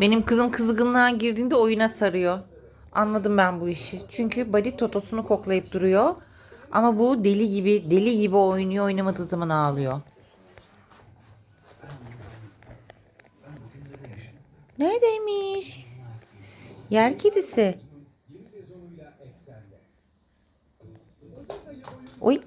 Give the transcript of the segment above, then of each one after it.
Benim kızım kızgınlığa girdiğinde oyuna sarıyor. Anladım ben bu işi. Çünkü body totosunu koklayıp duruyor. Ama bu deli gibi deli gibi oynuyor. Oynamadığı zaman ağlıyor. Neredeymiş? Yer kedisi. Oy.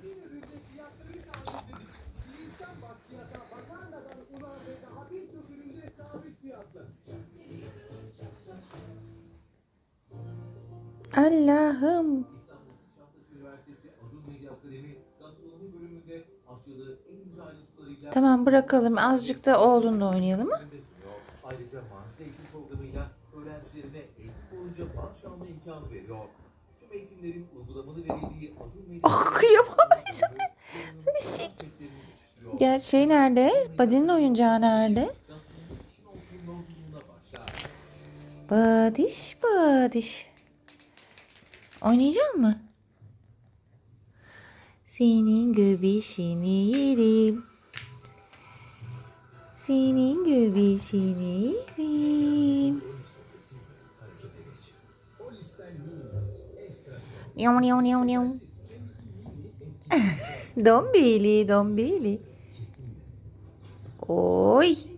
Allah'ım. Tamam bırakalım. Azıcık da oğlunla oynayalım mı? Ayrıca maaşlı eğitim programıyla öğrencilerine eğitim boyunca maaş alma imkanı veriyor. Tüm eğitimlerin uygulamalı verildiği Acun Medya Ah kıyamam. Gel şey nerede? Buddy'nin oyuncağı nerede? Badiş badiş. Oynayacak mı? Senin göbişini yerim. Senin göbişini yerim. Yav yav yav yav. Dombili dombili. Oy.